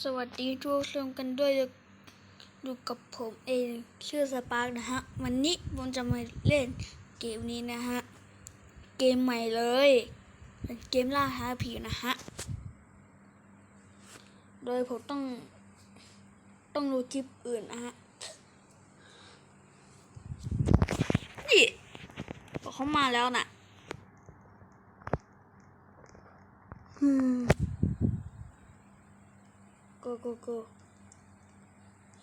สวัสดีทุกชมกันด้วยอยู่กับผมเองชื่อสปาร์กนะฮะ วันนี้ผมจะมาเล่นเกมนี้นะฮะ เกมใหม่เลย เป็นเกมล่าหาผีนะฮะ โดยผมต้อง ต้องดูคลิปอื่นนะฮะ นี่เขามาแล้วน่ะอืม go go go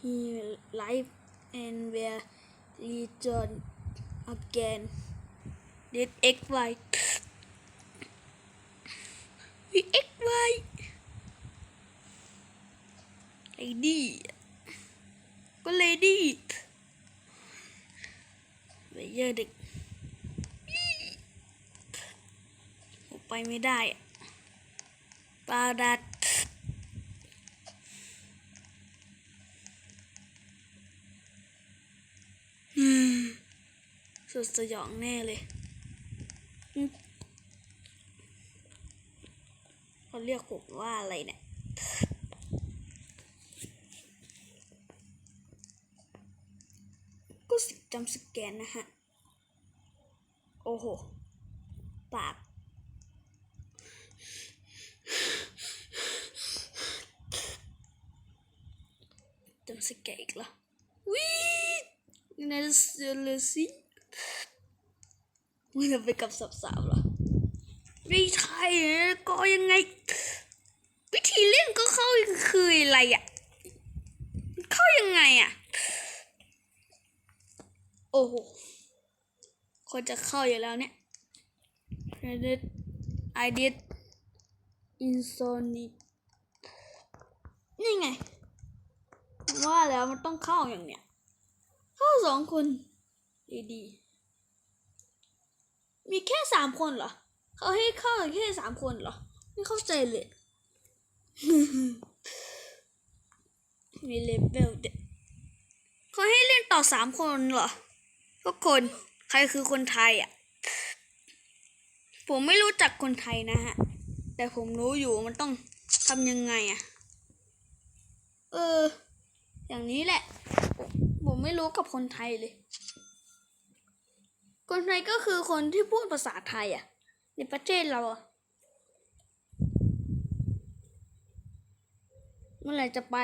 he live and where return again did x y we x y lady ก็ lady เบเยอร์เด็กไปไม่ได้อะปาดัด อืม สุดสยองแน่เลยเขาเรียกผมว่าอะไรเนี่ยก็สิจำสแกนนะฮะ โอ้โห ปาก จำสแกนอีกแล้ววินั่นเสือเลยสิมึงจะไปกับสาวๆเหรอไม่ใช่ก็ยังไง วิธีเล่นก็เข้าคืออะไรอะ เข้ายังไงอะ โอ้โหคนจะเข้าอยู่แล้วเนี่ย I did I did insomnia นี่ไง ว่าแล้วมันต้องเข้าอย่างเนี้ย เข้าสองคน ดีๆ มีแค่สามคนเหรอ เขาให้เข้าแค่สามคนเหรอ ไม่เข้าใจเลย มีเลเวลเด็กเขาให้เล่นต่อสามคนเหรอ ทุกคน ใครคือคนไทยอะ ผมไม่รู้จักคนไทยนะฮะ แต่ผมรู้อยู่มันต้องทำยังไงอะ เออ อย่างนี้แหละ ผมไม่รู้กับคนไทยเลย คนไทยก็คือคนที่พูดภาษาไทยอะ ในประเทศเราอะเมื่อไหร่จะไป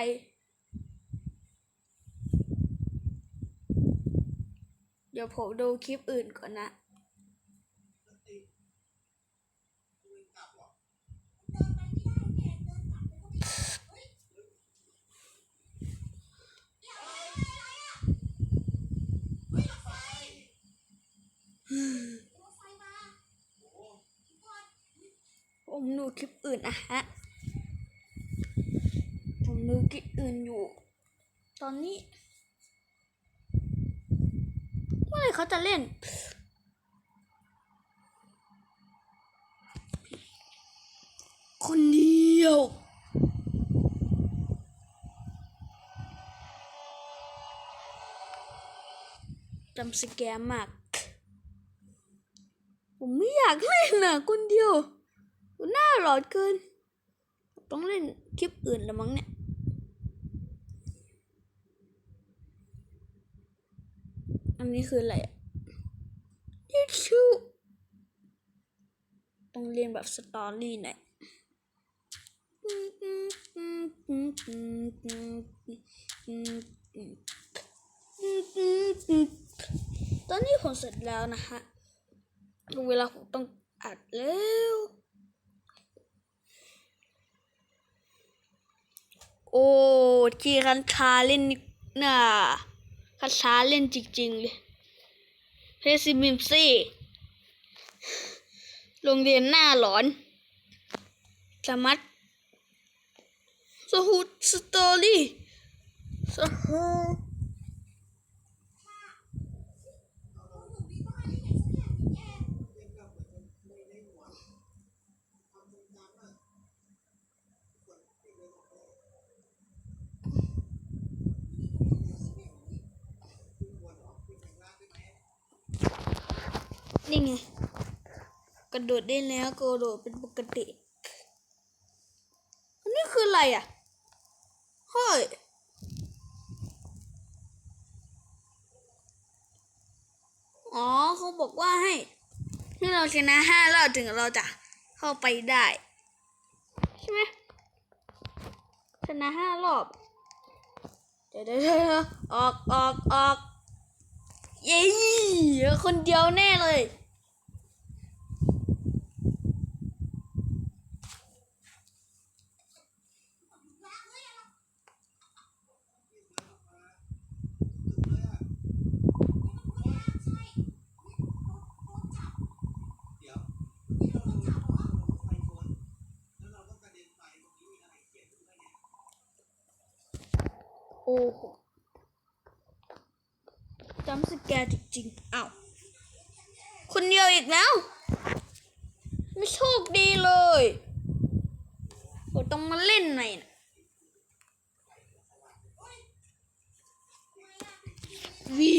เดี๋ยวผมดูคลิปอื่นก่อนนะ ผมดูคลิปอื่นนะฮะ ผมดูคลิปอื่นอยู่ ตอนนี้เมื่อไหรเขาจะเล่น คนเดียวจำสแกมมาก ผมไม่อยากเล่นนะคนเดียว หน้าหลอดเกิน ต้องเล่นคลิปอื่นล้วมั้งเนี่ยอันนี้คืออะไรอะยูทูบต้องเรียนแบบสตอรี่หน่อยตอนนี้ผมเสร็จแล้วนะฮะเวลาผมต้องอัดแล้ว โอ้จีคันชาเล่นน่ะคันชาเล่นจริงๆเลยเฮซิมิมซี่โรงเรียนหน้าหลอนสมัตสหูสตอรี่สฮู นี่ไง กระโดดได้แล้วกระโดดเป็นปกติ อันนี้คืออะไรอะ เฮ้ย อ๋อเขาบอกว่าให้ให้เราชนะห้ารอบถึงเราจะเข้าไปได้ ใช่ไหมชนะห้ารอบ เดี๋ยวเดี๋ยวเดี๋ยวออกออกออก เย้คนเดียวแน่เลย โอ้โห จำสแกรจริงๆอ้าวคนเดียวอีกแล้ว ไม่โชคดีเลยโอต้องมาเล่นหน่อยนะวี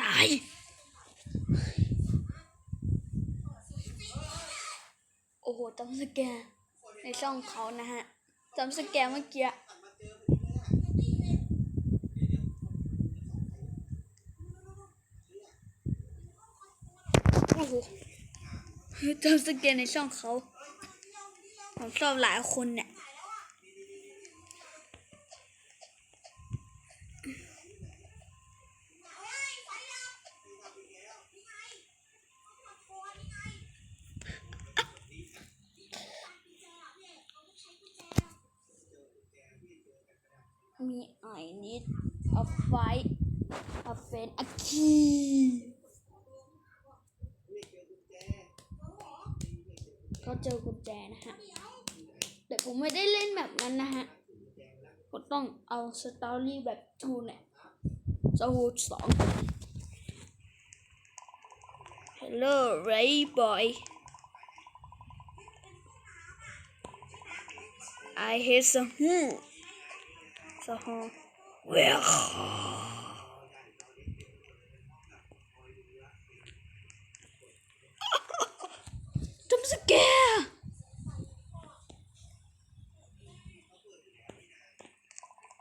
ตาย โอ้โหจำสแกร์ในช่องเขานะฮะจำสแกร์เมื่อกี้โอ้โหจำสแกร์ในช่องเขาผมชอบหลายคนเนี่ย มีไอนิด a fight a friend a key เขาเจอกุญแจนะฮะแต่ผมไม่ได้เล่นแบบนั้นนะฮะผมต้องเอาสตอรี่แบบทูเนี่ยสหูดสอง Hello Ray Boy I hate some hmm. So, well.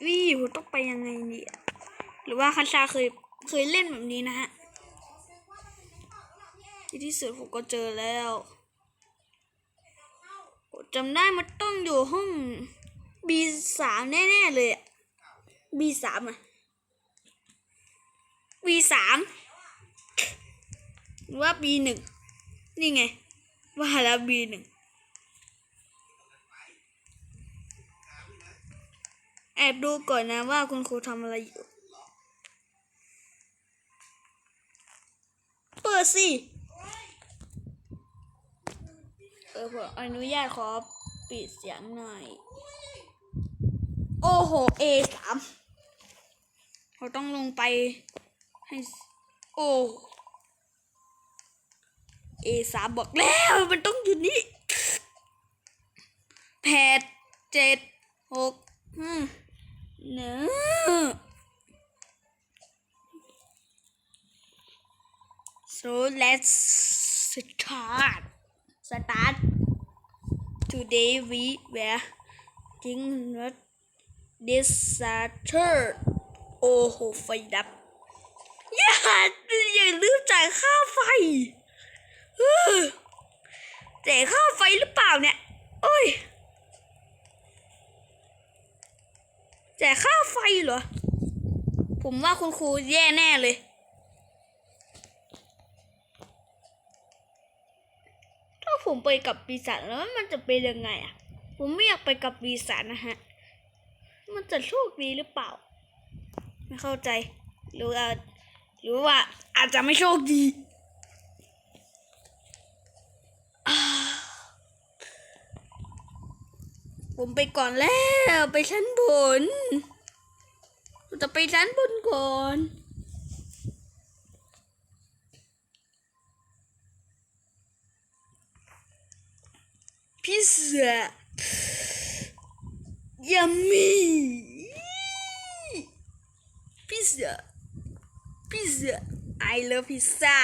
วี่ผมต้องไปยังไงเนี่ยหรือว่าคาชาเคยเคยเล่นแบบนี้นะฮะที่สุดผมก็เจอแล้วจำได้มันต้องอยู่ห้อง B3 แน่ๆเลยอะ B3 อะ B3 หรือว่า B1 นี่ไง ว่าแล้ว B1 แอบดูก่อนนะว่าคุณครูทำอะไรอยู่ เปิดสิเออผมอนุญาตขอปิดเสียงหน่อย โอ้โห A สามเราต้องลงไปให้ โอ้ A สามบอกแล้วมันต้องอยู่นี่แปดเจ็ดหกห้า เนอะ so let's start start today we were thinking not disaster โอ้โห ไฟดับ อย่าอย่าลืมจ่ายค่าไฟเออจ่ายค่าไฟหรือเปล่าเนี่ย โอ้ย จ่ายค่าไฟเหรอ ผมว่าคุณครูแย่แน่เลย ถ้าผมไปกับปีศาจแล้วมันจะเป็นยังไงอะ ผมไม่อยากไปกับปีศาจนะฮะ มันจะโชคดีหรือเปล่า ไม่เข้าใจ หรือว่าหรือว่าอาจจะไม่โชคดีอ่า ผมไปก่อนแล้วไปชั้นบนจะไปชั้นบนก่อนผพิซซ่า yummy พิซซ่าพิซซ่า I love pizza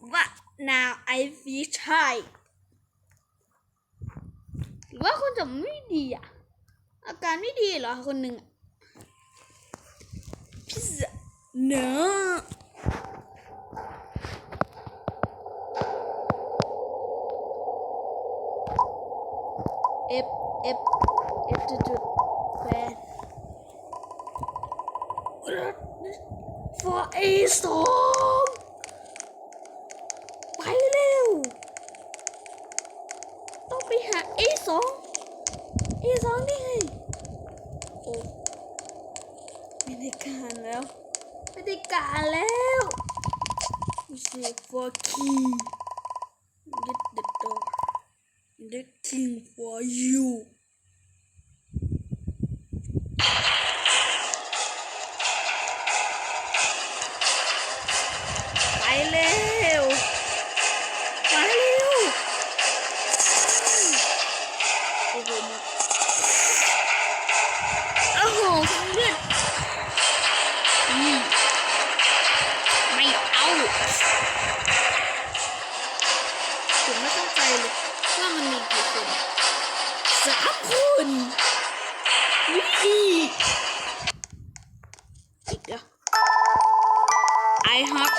But now I feel tired รือว่าคนจะไม่ดีอะ อาการไม่ดีเหรอคนหนึ่งอะพิซซ่า no F F F จุดจุดแฟน for A สองไปเร็ว ต้องไปหา A สอง A สองนี่ไงโอ้ไม่ได้การแล้วไม่ได้การแล้วไม่ใช่ for key get the door the king for you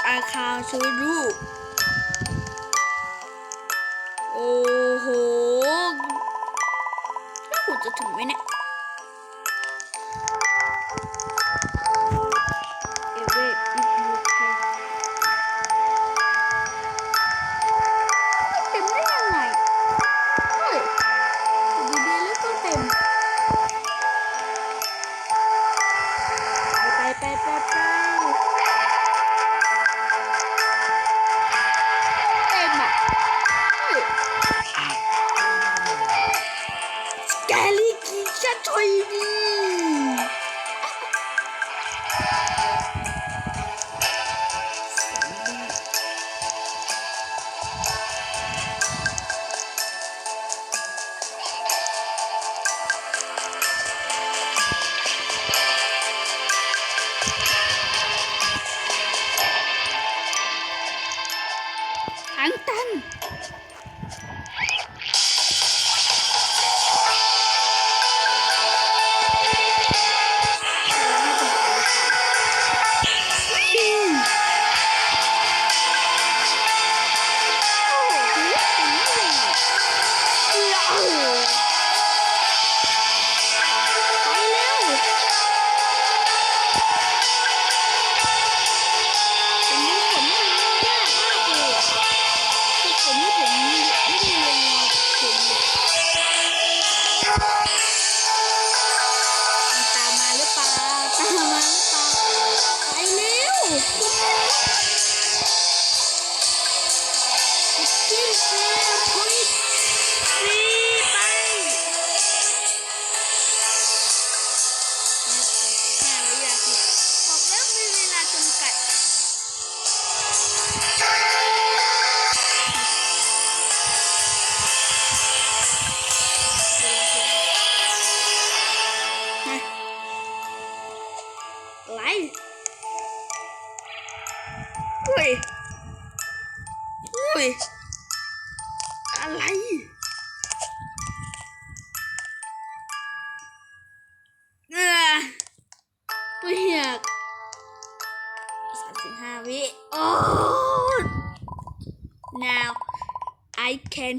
I have a car to do โอ้โหแล้วขุดจะถึงไหมเนี่ย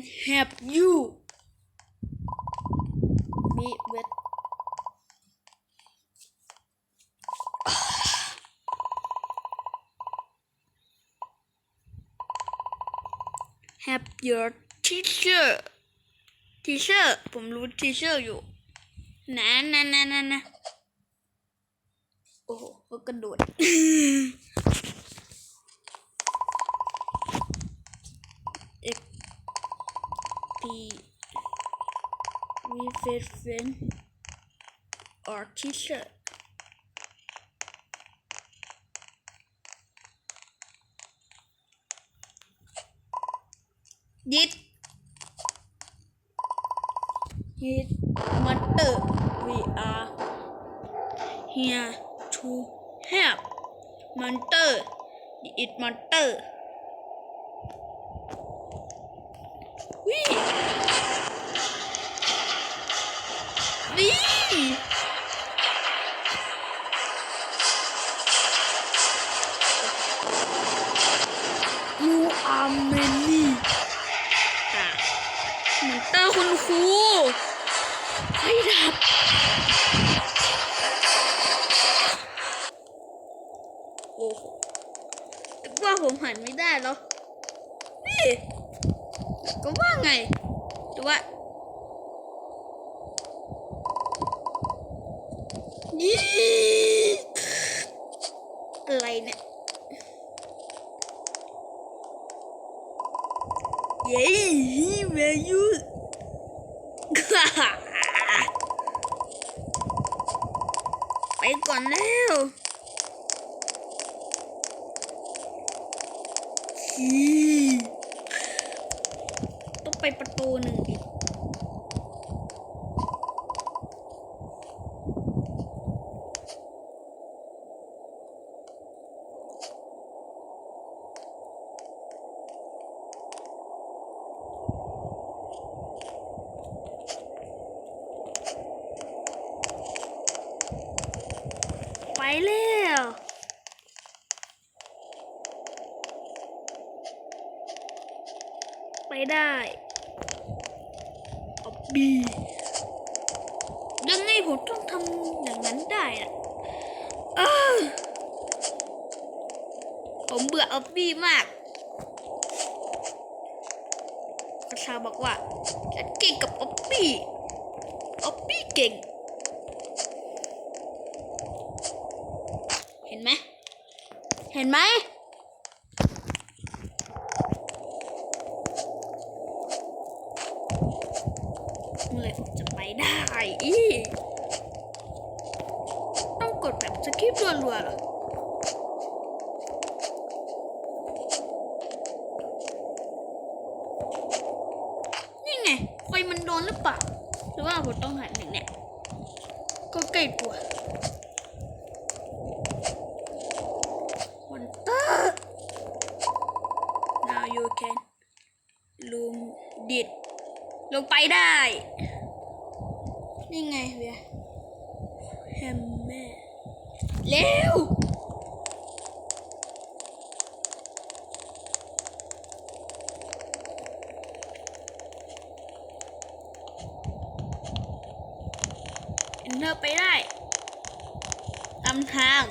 can help you me with help your teacher teacher ผมรู้ teacher อยู่นะนะนะนะนะโอ้โหก็กระโดด within our t-shirt. Did it matter? We are here to help. Matter. It matter. Iii. ต้องไปประตูหนึ่งอี เห็นไหม เห็นไหม เดินไปได้ตามทาง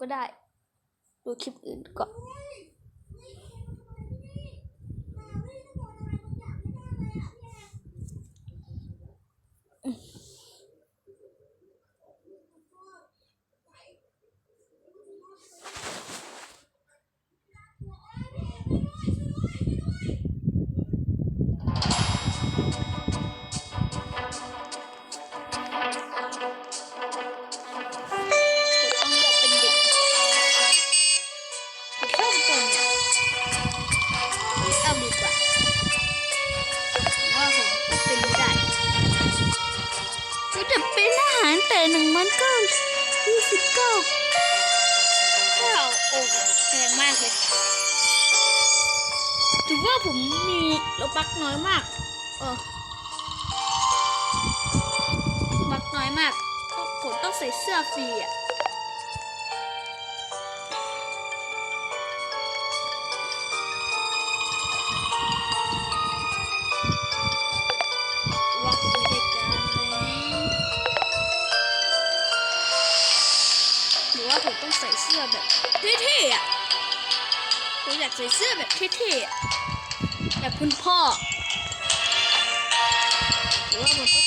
ก็ได้ ดูคลิปอื่นก่อน ใส่เสื้อแบบเท่ๆแบบคุณพ่อหรือว่ามันก็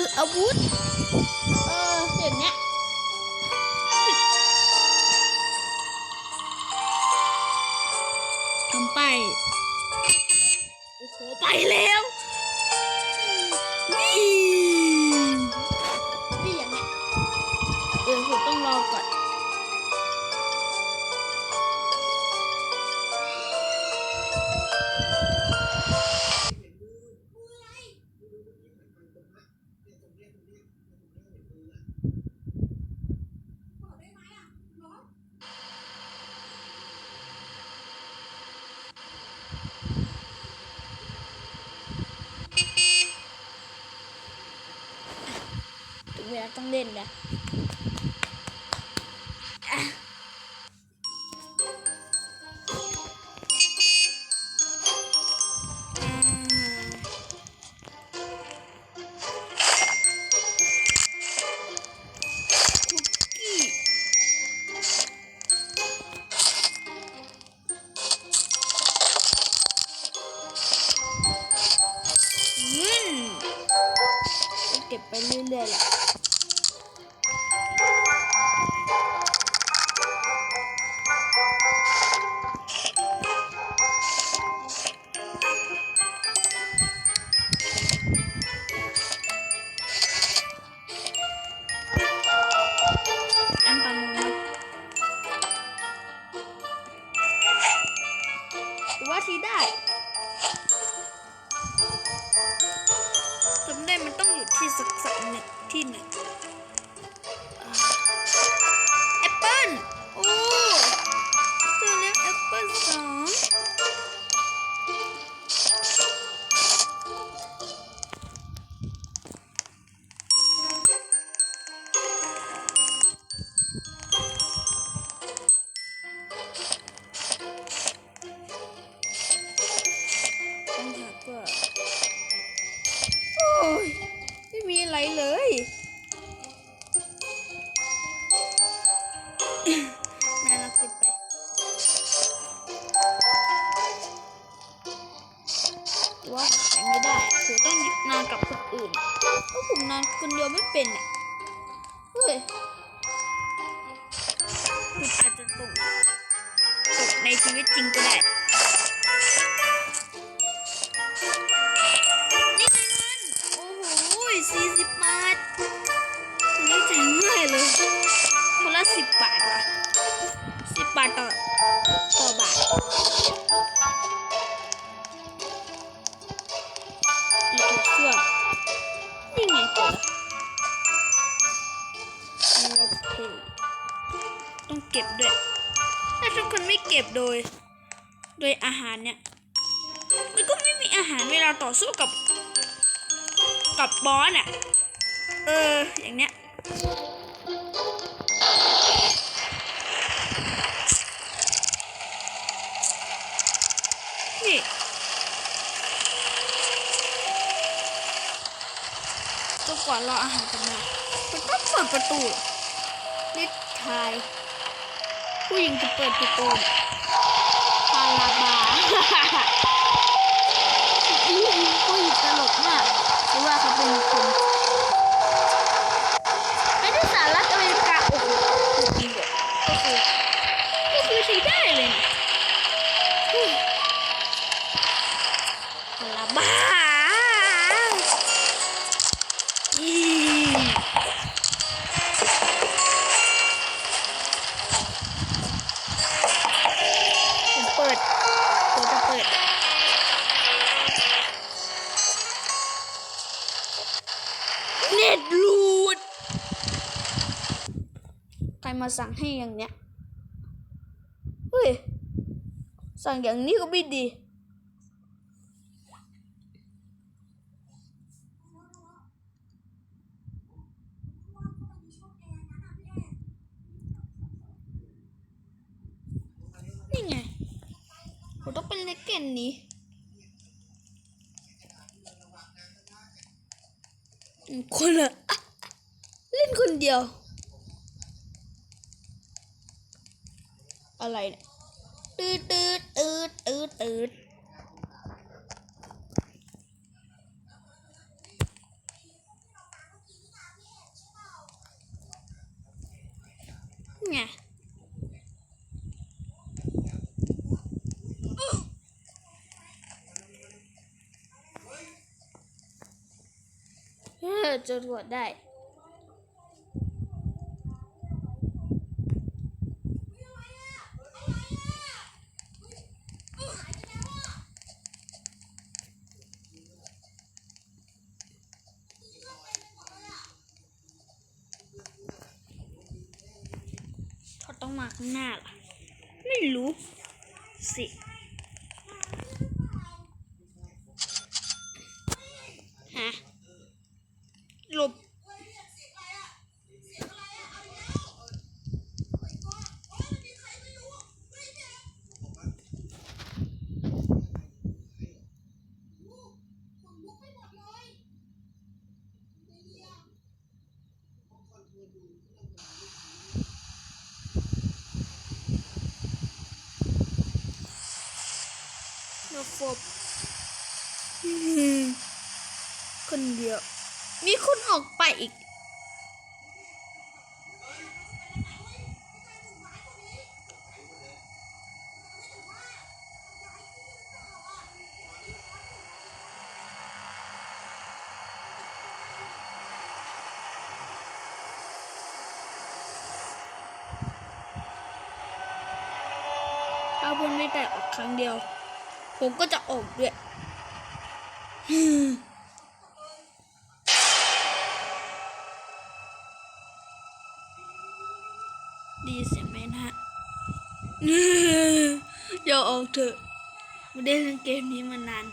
คืออาวุธ เอออย่างเนี้ย ถึงเวลาต้องเล่นแล้ว นอนกับคนอื่นเพราผมนอนคนเดียวไม่เป็นอะเฮ้ยคุณอาจจะตกตกในชีวิตจริงก็ได้นี่ไงเงินโอ้โหสี่สิบบาทอันนี้จ่ายง่ายเลยคนละสิบบาทว่ะสิบบาทต่อต่อบาท เก็บโดย โดยอาหารเนี่ยมันก็ไม่มีอาหารเวลาต่อสู้กับกับบอสอะ เออ อย่างเนี้ย นี่จนกว่ารออาหารจะมามันต้องเปิดประตูนิดทาย ผู้หญิงจะเปิดประตู ลาราบาผู้หญิงผู้หญิงตลกมากเพราะว่าเขาเป็นคน มาสั่งให้อย่างเนี้ยเฮ้ยสั่งอย่างนี้ก็ไม่ดี นี่ไงผมต้องเป็นเลกเกนนี้คนละอะเล่นคนเดียว อะไรเนี่ยตืดตืดตืดตืดตืดไงเออจะตรวจได้ เขาต้องมาข้างหน้าล่ะ ไม่รู้ สิ ฮะหลบ ระบบอืมคนเดียว มีคนออกไปอีกถ้าคุณไม่แต่ออกครั้งเดียว ผมก็จะออกด้วยดีเสียไหมนะฮะอย่าออกเถอะ ไม่ได้เล่นเกมนี้มานาน